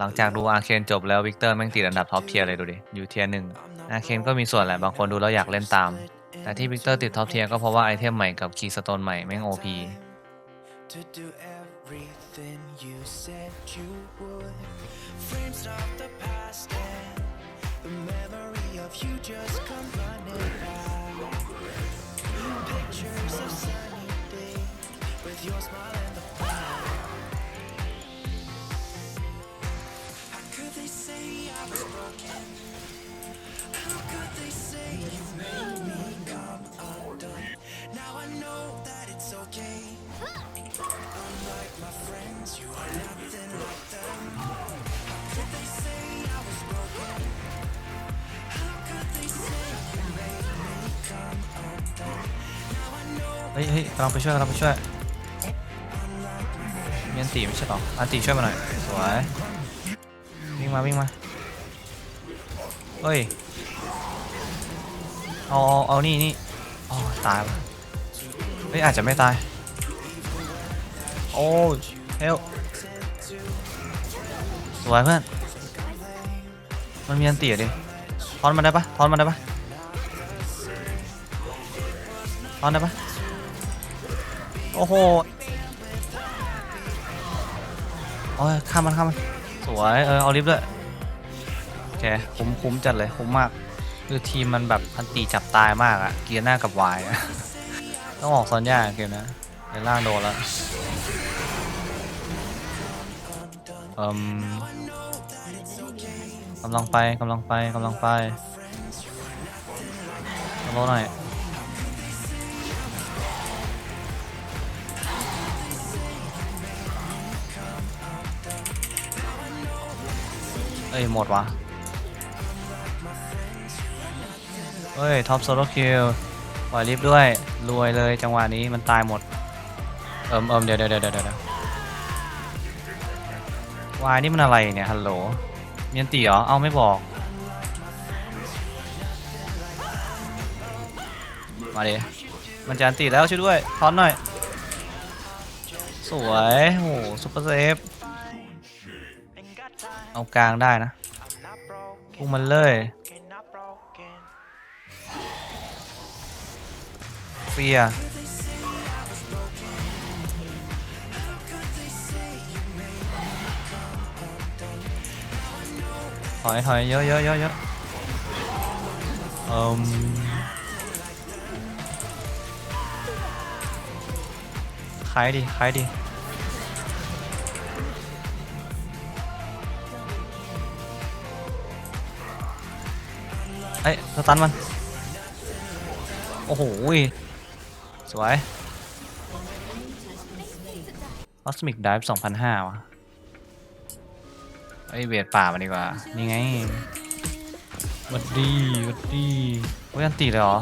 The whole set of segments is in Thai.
หลังจากดูอาเคนจบแล้ววิกเตอร์แม่งติดอันดับท็อปเทียร์เลยดูดิ อยู่เทียร์หนึ่งอาเคนก็มีส่วนแหละ บางคนดูแล้วอยากเล่นตาม แต่ที่วิกเตอร์ติดท็อปเทียร์ก็เพราะว่าไอเทมใหม่กับคีย์สโตนใหม่แม่งโอพี to do everything you said you would. Frames of the past and the memory of you just come running back. Pictures of sunny days with your smile เฮ้ยเฮ้ยกำลังไปช่วยกำลังไปช่วยมีอันตีไม่ใช่หรออันตีช่วยมาหน่อย สวย วิ่งมา วิ่งมา เฮ้ย เอาเอาเอานี่นี่อ๋อตายวะเฮ้ยอาจจะไม่ตาย โอ้เฮลสวยเพื่อน มันมีอันตีอะดิทอนมันได้ปะทอนมันได้ปะทอนได้ปะโอ้โหโอ้ยข้ามมันข้ามมัน สวย เออ เอาลิฟต์ด้วยโอเคคุ้มคุ้มจัดเลย คุ้มมาก คือทีมมันแบบอันตีจับตายมากอะเกียร์หน้ากับวายอะต้องออกซอนยาเกมนะในล่างโดนแล้วอ่มกำลังไปกำลังไปกำลังไปรอหน่อยเอ้ยหมดวะ เฮ้ยท็อปโซโลคิวปล่อยลิฟด้วยรวยเลยจังหวะนี้มันตายหมด เอิมเอิมเดี๋ยวเดี๋ยวเดี๋ยวเดี๋ยววายนี่มันอะไรเนี่ยฮัลโหลมีนตีเหรอเอาไม่บอก มาดิมันจะอันตีแล้วช่วยด้วยทอนหน่อย สวยโหซุปเปอร์เซฟเอากลางได้นะพุ่งมันเลย เฟียร์ถอยถอยเยอะเยอะเยอะเยอะเอ่มขายดิขายดิเอ้ยสตันมัน โอ้โหย สวย Cosmic Dive 2005ว่ะไอ้ยเบียดป่ามาดีกว่า นี่ไงหวัดดีหวัดดีโอ้ยอันตีเลยเหรอ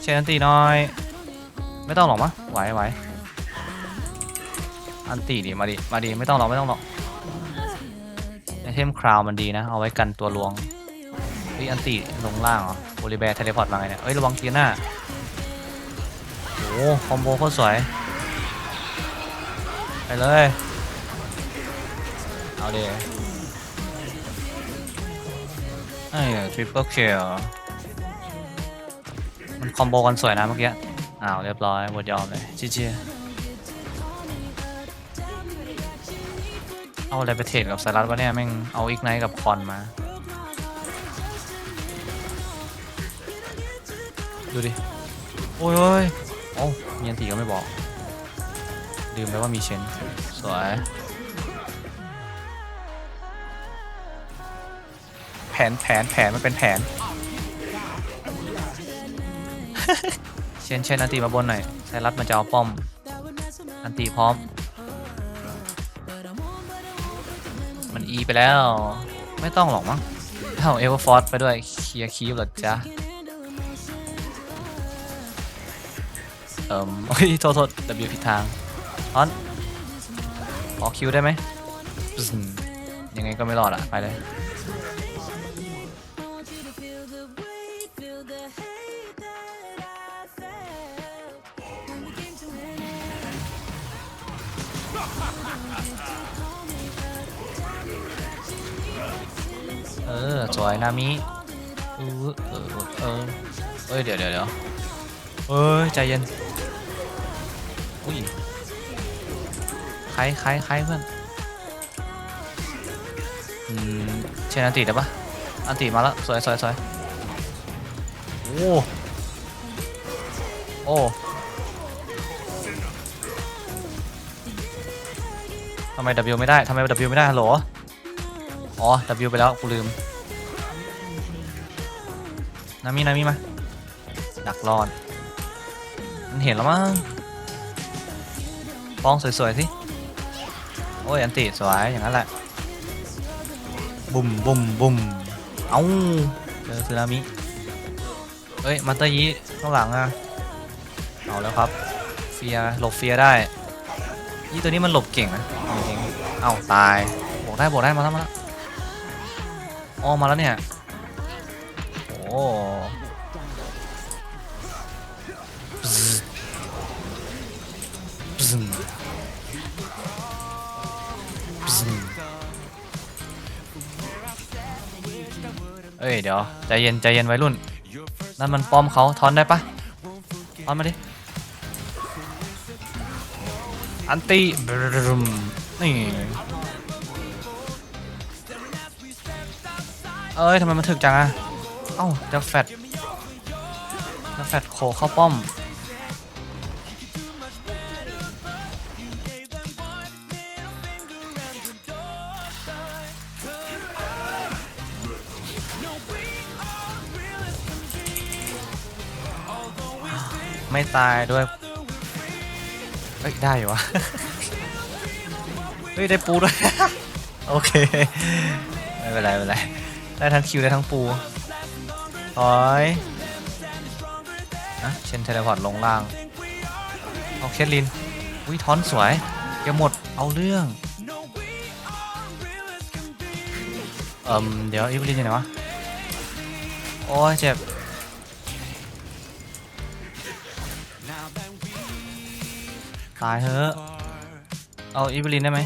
เชนอันตีหน้อย ไม่ต้องหรอกมะไหวไหวอันตีดิมาดิ มาดิ ไม่ต้องหรอก ไม่ต้องหรอกไอเทมคราวมันดีนะ เอาไว้กันตัวลวงเฮ้ยอันตีลงล่างเหรอโอลิแบร์เทเลพอร์ตมาไงเนี่ยเอ้ย ระวังเกียร์หน้าโอ้โหคอมโบโคตรสวย ไปเลย เอาเดไอ้ทริปเปิลเคมันคอมโบกันสวยนะเมื่อกี้ อ้าวเรียบร้อยหมดยอมเลยจีจีเอาอะไรไปเทรดกับสารัตวะเนี่ยแม่งเอาอีกไนท์กับคอนมา ดูดิ โอ้ย โอ้ยอ้มีอันตีก็ไม่บอก ลืมไปว่ามีเชนสวยแผนแผนแผนมันเป็นแผน เชนเชนอันตีมาบนหน่อยไซรัสมันจะเอาป้อม อันตีพร้อม มันอีไปแล้ว ไม่ต้องหรอกมั้งเอาเอเวอร์ฟอร์ไปด้วยเคลียร์คีบหรอจ๊ะ เอ่มโอ้ยโทษโทษ W ผิดทางออนขอคิวได้ไหมปึ้งยังไงก็ไม่รอดอะไปเลย Feel the อสวยนามิเออเออเออเอ้ยเดี๋ยวเดี๋ยวเดี๋ยว เอ้ยใจเย็น อุ้ยใครใครใครเพื่อน อืมเชนอันติได้ปะอันติมาแล้วสวยสวยสวยโอ้โอ้ทำไม W ไม่ได้ทำไม W ไม่ได้ฮัลโหลอ๋อ W ไปแล้วกูลืมนามินามิมาดักรอด มันเห็นแล้วมั้งป้องสวยๆสิโอ้ยอันติสวยอย่างนั้นแหละบุ่มบุ่มบุ่มเอ้าเจอสึนามิเฮ้ยมันเตอร์ยีข้างหลังอะเอาแล้วครับเฟียร์หลบเฟียร์ได้ยี่ตัวนี้มันหลบเก่งนะเอาจริงเอ้าตายบวกได้บวกได้มาแล้วมาแล้วอ๋อมาแล้วเนี่ยโอ้ เอ้ยเดี๋ยวใจเย็นใจเย็นไวัยรุ่น นั่นมันป้อมเขาทอนได้ปะทอนมาดิ อันตีบรมนี่เอ้ยทำไมมันถึกจังอะเอ้าจะแฟดจะแฟดโคเข้าป้อม ไม่ตายด้วยเฮ้ย ได้อยู่วะ เฮ้ย ได้ปูด้วย โอเค ไม่เป็นไรไม่เป็นไร ได้ทั้งคิวได้ทั้งปูถอยนะเชนเทเลพอร์ตลงล่างเอาเคทลินวิทอนสวยเกมหมดเอาเรื่องเอ่มเดี๋ยวอีฟลินอยู่ไหนวะ โอ้ยเจ็บ ตายเถอะ เอาอีฟลินได้ไหม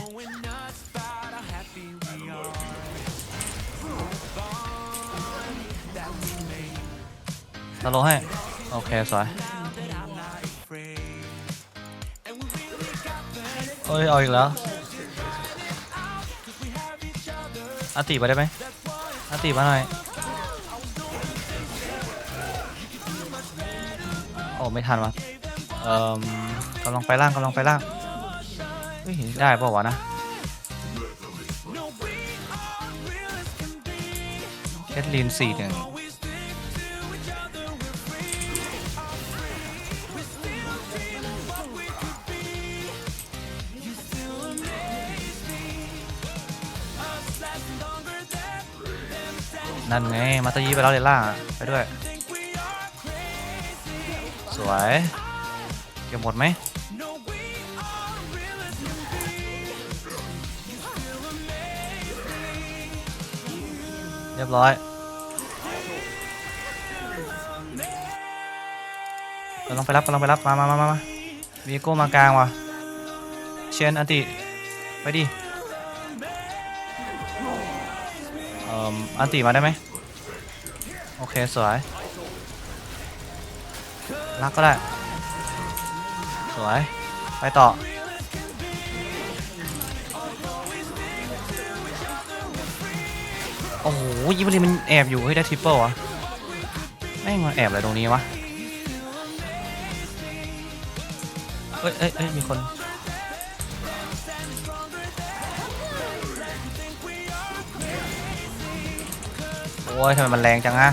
สโลว์ให้ โอเค สวยเอ้ย เอาอีกแล้วอาติมาได้ไหมอาติมาหน่อย โอ้ ไม่ทันวะเอ่มกำลังไปล่างกำลังไปล่างได้ป่าวะนะแคทลินสี่หนึ่งนั่นไง มาตายีไปแล้วเลยล่างไปด้วย สวย เก็บหมดไหม เรียบร้อยกำลังไปรับกำลังไปรับมามามามามาวีโก้มากลางว่ะ เชนอันติ ไปดิเอ่ออันติมาได้ไหมโอเค สวยรักก็ได้ สวย ไปต่อ โอ้โหยิบลีมันแอบอยู่เฮ้ยได้ทริปเปิลวะแม่งมาแอบอะไรตรงนี้วะเอ้ยเอ้ยเอ้ยมีคนโอ้ยทำไมมันแรงจังอะ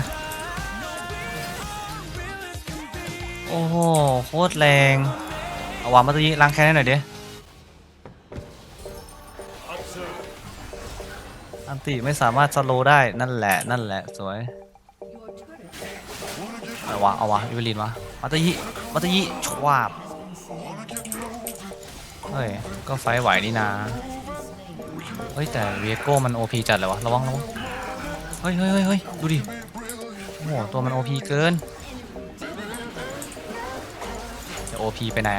โอ้โหโคตรแรง เอาวางมาตวนี้ล้างแค้นให้หน่อยเดิอัน ติไม่สามารถสโลว์ได้นั่นแหละนั่นแหละสวยเอาวะเอาวะอีเวลินวะมาตยิมาตยิชวาบเฮ้ยก็ไฟท์ไหวนี่นาเฮ้ยแต่เวียโก้มันโอพีจัดเลยวะระวังระวังเฮ้ยเฮ้ยเฮ้ยเฮ้ยดูดิโอ้โหตัวมัน OP เกินจะ OP ไปไหน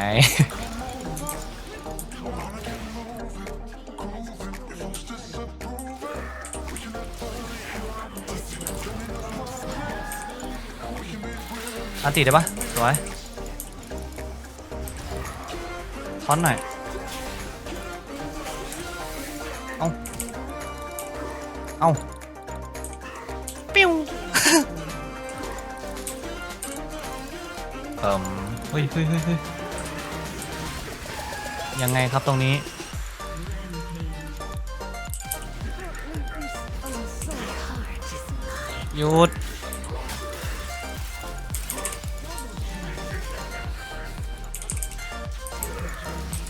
อันติได้ปะสวยทอนหน่อยเอาเอาปิ้วเอิ่มเฮ้ยเฮ้ยเฮ้ยเฮ้ยยังไงครับตรงนี้หยุด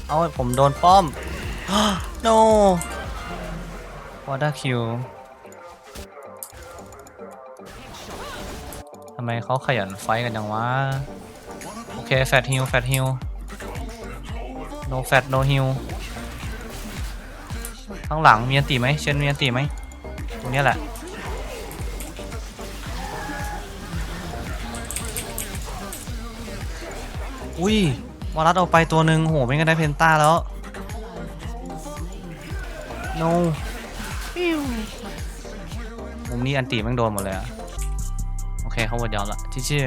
เอาผมโดนป้อม no water kill ทำไมเขาขยันไฟกันจังวะ โอเค แฟตฮิลแฟตฮิล no fat no heal ข้างหลังมีอันตีไหมเชนมีอันตีไหมตรงนี้แหละอุ้ย วารัสเอาไปตัวหนึ่งโหไม่งั้นได้เพนต้าแล้ว no มุมนี้อันตีแม่งโดนหมดเลยอะโอเคเขาหมดยอมละที่ชื่อ